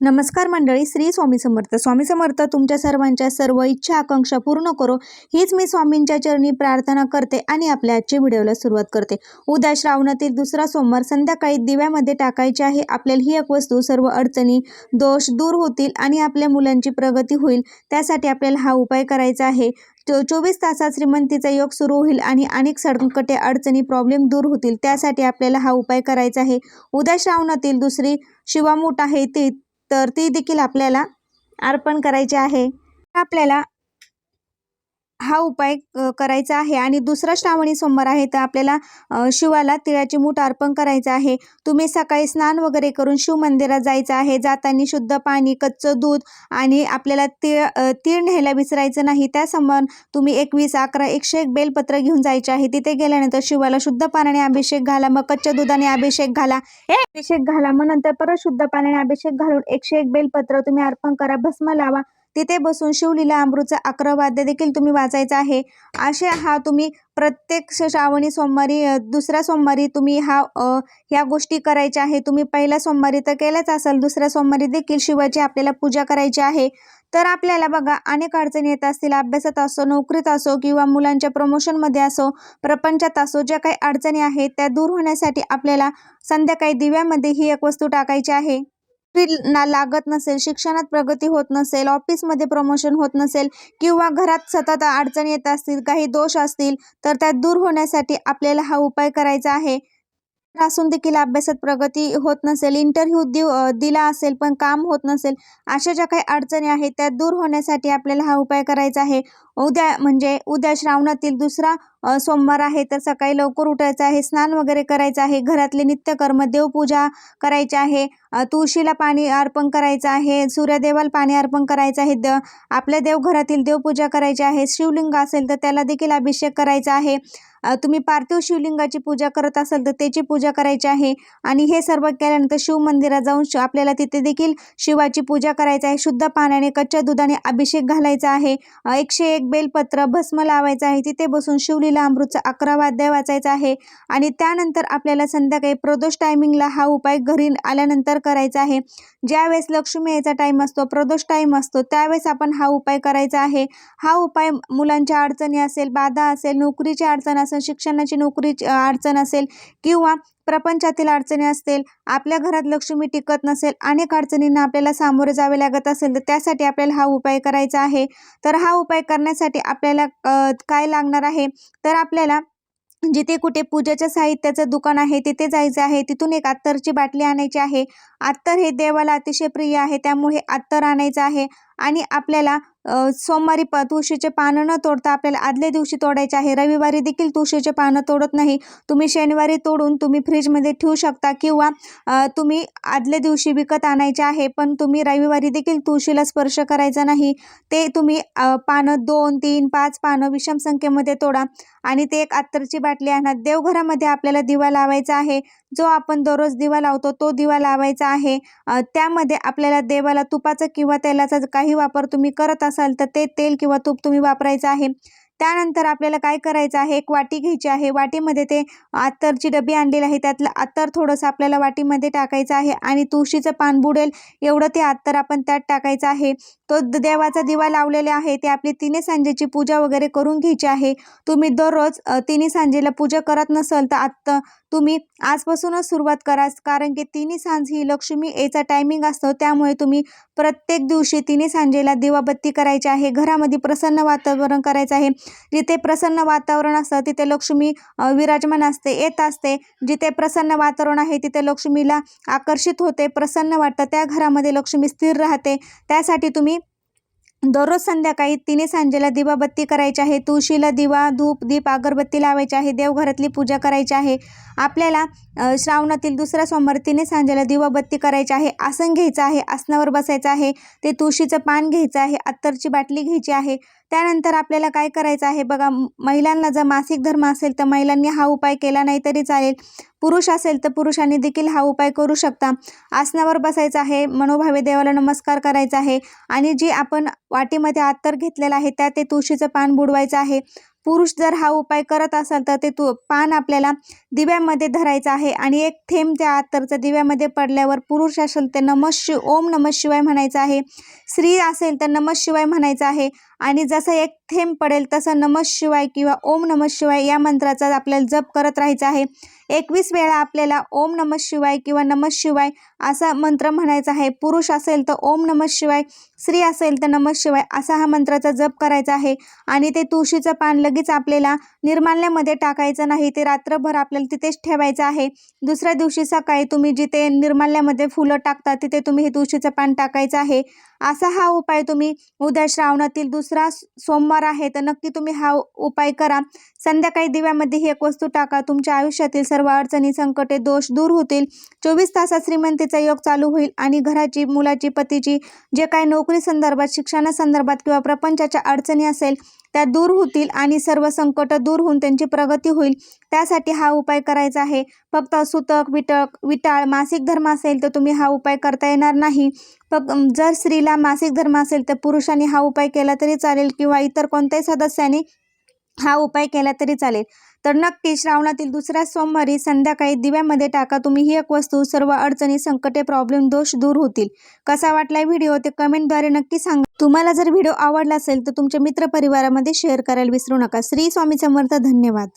नमस्कार मंडळी श्री स्वामी समर्थ. स्वामी समर्थ तुमच्या सर्वांच्या सर्व इच्छा आकांक्षा पूर्ण करो. हीच मी स्वामींच्या चरणी प्रार्थना करते आणि आपल्या आजच्या व्हिडिओला सुरुवात करते. उद्या श्रावणातील दुसरा सोमवार संध्याकाळी दिव्यामध्ये टाकायचे आहे. आपल्याला ही एक वस्तू सर्व अडचणी दोष दूर होतील आणि आपल्या मुलांची प्रगती होईल. त्यासाठी आपल्याला हा उपाय करायचा आहे. चो चोवीस तासात श्रीमंतीचा योग सुरू होईल आणि अनेक संकटे अडचणी प्रॉब्लेम दूर होतील. त्यासाठी आपल्याला हा उपाय करायचा आहे. उद्या श्रावणातील दुसरी शिवामूठ आहे ती तर ती देखील आपल्याला अर्पण करायची आहे. आपल्याला हा उपाय करायचा आहे. आणि दुसरा श्रावणी सोमवार आहे तर आपल्याला शिवाला तिळाची मूठ अर्पण करायचं आहे. तुम्ही सकाळी स्नान वगैरे करून शिव मंदिरात जायचं आहे. जाताना शुद्ध पाणी कच्चं दूध आणि आपल्याला तीळ तीळ न्यायला विसरायचं नाही. त्यासमोर तुम्ही एकवीस अकरा एकशे एक बेलपत्र घेऊन जायचे आहे. तिथे गेल्यानंतर शिवाला शुद्ध पाण्याने अभिषेक घाला मग कच्च्या दुधाने अभिषेक घाला. हे अभिषेक घाला मग नंतर परत शुद्ध पाण्याने अभिषेक घालून एकशे एक बेलपत्र तुम्ही अर्पण करा भस्म लावा. तिथे बसून शिवलीला अमृतचा अकरा वाद्य देखील तुम्ही वाचायचा आहे. असे हा तुम्ही प्रत्येक श्रावणी सोमवारी दुसऱ्या सोमवारी तुम्ही हा ह्या गोष्टी करायच्या आहे. तुम्ही पहिल्या सोमवारी तर केल्याच असेल दुसऱ्या सोमवारी देखील शिवाची आपल्याला पूजा करायची आहे. तर आपल्याला बघा अनेक अडचणी येत असतील अभ्यासात असो नोकरीत असो किंवा मुलांच्या प्रमोशनमध्ये असो प्रपंचात असो ज्या काही अडचणी आहेत त्या दूर होण्यासाठी आपल्याला संध्याकाळी दिव्यामध्ये ही एक वस्तू टाकायची आहे. ना लागत नसेल शिक्षणात प्रगती होत नसेल ऑफिसमध्ये प्रमोशन होत नसेल किंवा घरात सतत अडचणी येत असतील काही दोष असतील तर त्या दूर होण्यासाठी आपल्याला हा उपाय करायचा आहे. असून देखील अभ्यासात प्रगती होत नसेल इंटरव्ह्यू देऊ दिला असेल पण काम होत नसेल अशा ज्या काही अडचणी आहेत त्या दूर होण्यासाठी आपल्याला हा उपाय करायचा आहे. उद्या म्हणजे उद्या श्रावणातील दुसरा सोमवार आहे तर सकाळी लवकर उठायचं आहे स्नान वगैरे करायचं आहे घरातले नित्यकर्म देवपूजा करायची आहे तुळशीला पाणी अर्पण करायचं आहे सूर्यदेवाला पाणी अर्पण करायचं आहे द आपल्या देवघरातील देवपूजा करायची आहे शिवलिंग असेल तर त्याला देखील अभिषेक करायचा आहे तुम्ही पार्थिव शिवलिंगाची पूजा करत असाल तर त्याची पूजा करायची आहे आणि हे सर्व केल्यानंतर शिव मंदिरात जाऊन आपल्याला तिथे देखील शिवाची पूजा करायची आहे शुद्ध पाण्याने कच्च्या दुधाने अभिषेक घालायचा आहे एकशे एक बेलपत्र भस्म लावायचं आहे तिथे बसून शिवलीला अमृतचा अकरा वाद्य वाचायचा आहे. आणि त्यानंतर आपल्याला संध्याकाळी प्रदोष टायमिंगला हा उपाय घरी आल्यानंतर करायचा आहे. ज्यावेळेस लक्ष्मी यायचा टाईम असतो प्रदोष टाईम असतो त्यावेळेस आपण हा उपाय करायचा आहे. हा उपाय मुलांच्या अडचणी असेल बाधा असेल नोकरीची अडचण असेल शिक्षणाची नोकरीची अडचण असेल किंवा प्रपंचातील अडचणी असतील आपल्या घरात लक्ष्मी टिकत नसेल अनेक अडचणींना आपल्याला सामोरे जावे लागत असेल तर त्यासाठी आपल्याला हा उपाय करायचा आहे. तर हा उपाय करण्यासाठी आपल्याला काय लागणार आहे? तर आपल्याला जिथे कुठे पूजेच्या साहित्याचं दुकान आहे तिथे जायचं आहे. तिथून एक अत्तरची बाटली आणायची आहे. अत्तर हे देवाला अतिशय प्रिय आहे त्यामुळे अत्तर आणायचं आहे. आणि आपल्याला सोमवारी प तुळशीचे पानं न तोडता आपल्याला आदल्या दिवशी तोडायचे आहे. रविवारी देखील तुळशीचे पानं तोडत नाही. तुम्ही शनिवारी तोडून तुम्ही फ्रीजमध्ये ठेवू शकता किंवा तुम्ही आदल्या दिवशी विकत आणायचे आहे पण तुम्ही रविवारी देखील तुळशीला स्पर्श करायचा नाही. ते तुम्ही पानं दोन तीन पाच पानं विषम संख्येमध्ये तोडा. आणि ते एक अत्तरची बाटली आणा. देवघरामध्ये आपल्याला दिवा लावायचा आहे. जो आपण दररोज दिवा लावतो तो दिवा लावायचा आहे. त्यामध्ये आपल्याला देवाला तुपाचं किंवा तेलाचा जर काही वापर तुम्ही करत असाल तर ते तेल किंवा तूप तुम्ही वापरायचं आहे. त्यानंतर आपल्याला काय करायचं आहे? एक वाटी घ्यायची आहे. वाटीमध्ये ते अत्तरची डबी आणलेली आहे. त्यातलं अत्तर थोडंसं आपल्याला वाटीमध्ये टाकायचं आहे आणि तुळशीचं पान बुडेल एवढं ते अत्तर आपण त्यात टाकायचं आहे. तो देवाचा दिवा लावलेला आहे. ते आपली तिन्ही सांजेची पूजा वगैरे करून घ्यायची आहे. तुम्ही दररोज तिने तिन्ही सांजेला पूजा करत नसाल तर आत्ता तुम्ही आजपासूनच सुरुवात करा कारण की तिन्ही सांज ही लक्ष्मी एचा टायमिंग असतो त्यामुळे तुम्ही प्रत्येक दिवशी तिन्ही सांजेला दिवाबत्ती करायची आहे. घरामध्ये प्रसन्न वातावरण करायचं आहे. जिथे प्रसन्न वातावरण असतं तिथे लक्ष्मी विराजमान असते येत असते. जिथे प्रसन्न वातावरण आहे तिथे लक्ष्मीला आकर्षित होते प्रसन्न वाटतं. त्या घरामध्ये लक्ष्मी स्थिर राहते. त्यासाठी तुम्ही दररोज संध्याकाळी तिने सांजेला दिवाबत्ती करायची आहे तुळशीला दिवा धूप दीप अगरबत्ती लावायची आहे देवघरातली पूजा करायची आहे. आपल्याला श्रावणातील दुसरा सोमवार तिने सांजेला दिवाबत्ती करायची आहे आसन घ्यायचं आहे आसनावर बसायचं आहे ते तुळशीचं पान घ्यायचं आहे अत्तरची बाटली घ्यायची आहे. त्यानंतर आपल्याला काय करायचं आहे? बघा महिलांना जर मासिक धर्म असेल तर महिलांनी हा उपाय केला नाही तरी चालेल. पुरुष असेल तर पुरुषांनी देखील हा उपाय करू शकता. आसनावर बसायचं आहे मनोभावे देवाला नमस्कार करायचा आहे आणि जी आपण वाटीमध्ये अत्तर घेतलेलं आहे त्यात ते तुळशीचं पान बुडवायचं आहे. पुरुष जर हा उपाय करत असाल तर ते तू पान आपल्याला दिव्यामध्ये धरायचं आहे आणि एक थेंब त्या अत्तरचं दिव्यामध्ये पडल्यावर पुरुष असेल तर नमः शिव ओम नमः शिवाय म्हणायचं आहे. स्त्री असेल तर नमः शिवाय म्हणायचं आहे. आणि जसं एक थेंब पडेल तसं नमः शिवाय किंवा ओम नमः शिवाय या मंत्राचा आपल्याला जप करत राहायचा आहे. एकवीस वेळा आपल्याला ओम नमः शिवाय किंवा नमः शिवाय असा मंत्र म्हणायचा आहे. पुरुष असेल तर ओम नमः शिवाय स्त्री असेल तर नमः शिवाय असा हा मंत्राचा जप करायचा आहे. आणि ते तुळशीचं पान लगेच आपल्याला निर्माल्यामध्ये टाकायचं नाही ते रात्रभर आपल्याला तिथेच ठेवायचं आहे. दुसऱ्या दिवशी सकाळी तुम्ही जिथे निर्माल्यामध्ये फुलं टाकता तिथे तुम्ही हे तुळशीचं पान टाकायचं आहे. असा हा उपाय तुम्ही उद्या श्रावणातील दुसरा सोमवार आहे तर नक्की तुम्ही हा उपाय करा. संध्याकाळी दिव्यामध्ये ही एक वस्तू टाका. तुमच्या आयुष्यातील सर्व अडचणी संकटे दोष दूर होतील. चोवीस तासात श्रीमंतीचा योग चालू होईल आणि घराची मुलाची पतीची जे काही नोकरी संदर्भात शिक्षणासंदर्भात किंवा प्रपंचाच्या अडचणी असेल त्या दूर होतील आणि सर्व संकट दूर होऊन त्यांची प्रगती होईल. त्यासाठी हा उपाय करायचा आहे. फक्त सुतक विटक विटाळ मासिक धर्म असेल तर तुम्ही हा उपाय करता येणार नाही. फक्त जर स्त्रीला मासिक धर्म असेल तर पुरुषांनी हा उपाय केला तरी चालेल किंवा इतर कोणत्याही सदस्याने हा उपाय केला तरी चालेल. तर नक्की श्रावणातील दुसऱ्या सोमवारी संध्याकाळी दिव्यामध्ये टाका. तुम्ही ही एक वस्तू सर्व अडचणी संकटे प्रॉब्लेम दोष दूर होतील. कसा वाटला व्हिडिओ ते कमेंटद्वारे नक्की सांगा. तुम्हाला जर व्हिडिओ आवडला असेल तर तुमच्या मित्रपरिवारामध्ये शेअर करायला विसरू नका. श्री स्वामी समर्थ धन्यवाद.